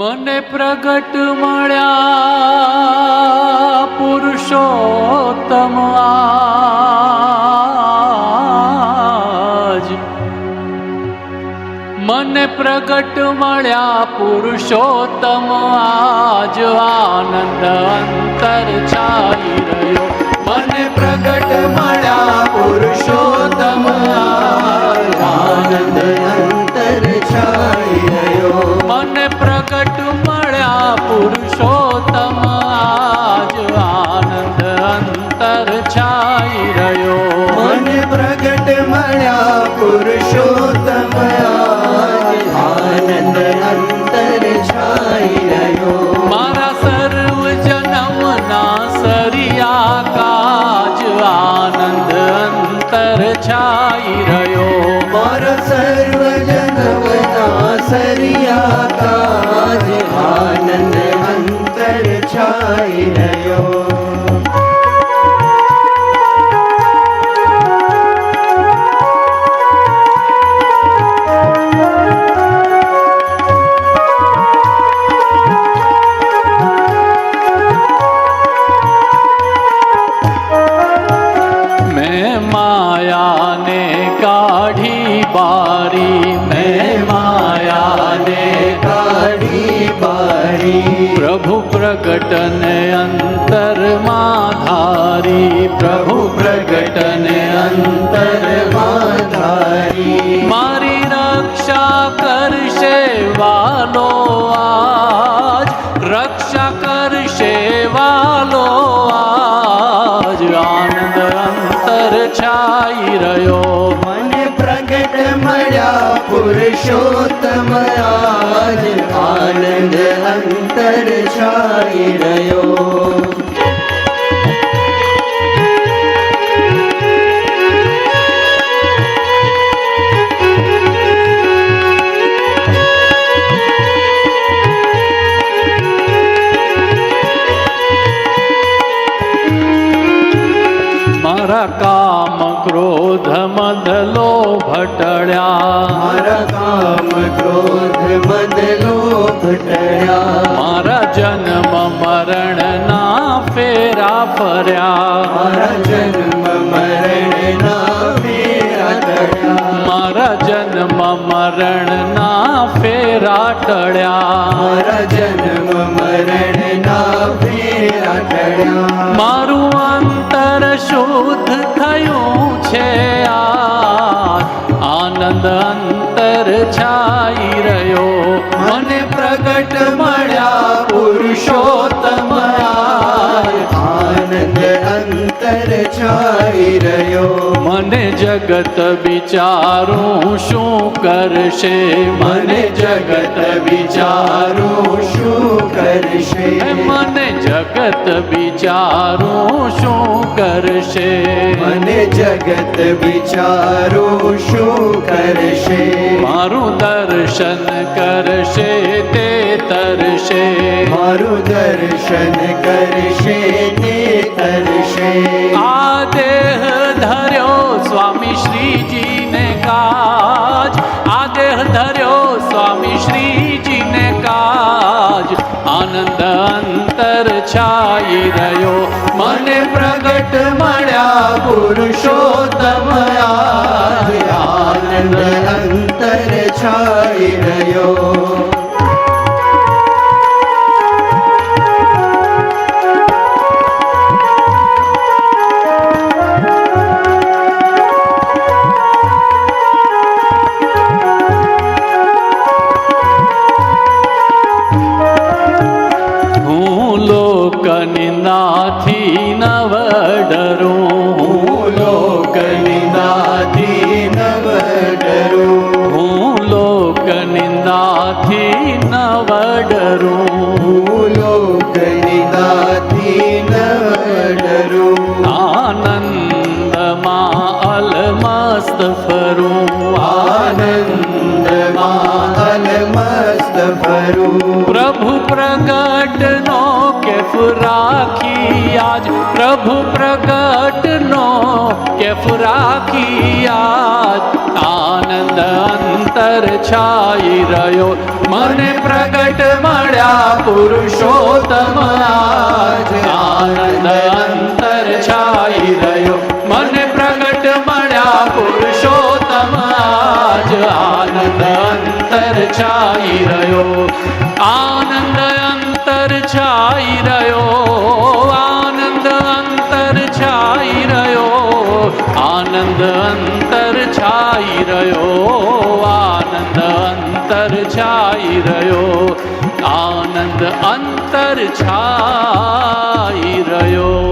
મને પ્રગટ મળ્યા પુરુષોત્તમ આજ. મને પ્રગટ મળ્યા પુરુષોત્તમ આજ. આનંદ અંતર છાઈ રહ્યો. મને છાઈ રહ્યો. મારો સર્વ જગવના સરિયા આનંદ અંતર છાઈ રહ્યો. બારી મેં માયાને કાઢી બારી પ્રભુ પ્રગટને અંતરમાં ધારી પ્રભુ પ્રગટને અંતરમાં ધારી મારી રક્ષા કરશે વાલો આજ રક્ષા કરશે વાલો આજ આનંદ અંતર છાઈ રહ્યો પુરુષોત્તમ આજ આનંદ અંતર છાઈ રહ્યો. મારા કામ ક્રોધ મદ લોભ ટળ્યા મારા કામ ક્રોધ મદ લોભ ટળ્યા. મારા જન્મ મરણના ફેરા ફર્યા. મારા જન્મ મરણ ના ફેરા ટળ્યા. મારા જન્મ મરણના ફેરા ટળ્યા. મારા જન્મ મરણ ના ફેરા ટળ્યા. મારું અંતર શુદ્ધ થયું છાઈ રહ્યો. મને પ્રગટ મળ્યા પુરુષોત્તમ. આનંદ અંતર છાઈ રહ્યો. મને જગત વિચારું શું કરશે? મને જગત વિચારું શું કરશે? મને જગત વિચારું શું કરશે? મને જગત વિચારું શું દર્શન કરશે તે તરશે મારું દર્શન કરશે તે તરશે આ અંતર છાઈ રહ્યો. મને પ્રગટ મળ્યા પુરુષોત્તમ આનંદ અંતર છાઈ રહ્યો. ફરું પ્રભુ પ્રગટનો કે કેફ રાખી આજ પ્રભુ પ્રગટનો કેફ રાખી આજ આનંદ અંતર છાઈ રહ્યો મને પ્રગટ મળ્યા પુરુષોત્તમ આજ આનંદ અંતર છાઈ રહ્યો આનંદ અંતર છાઈ રહ્યો આનંદ અંતર છાઈ રહ્યો.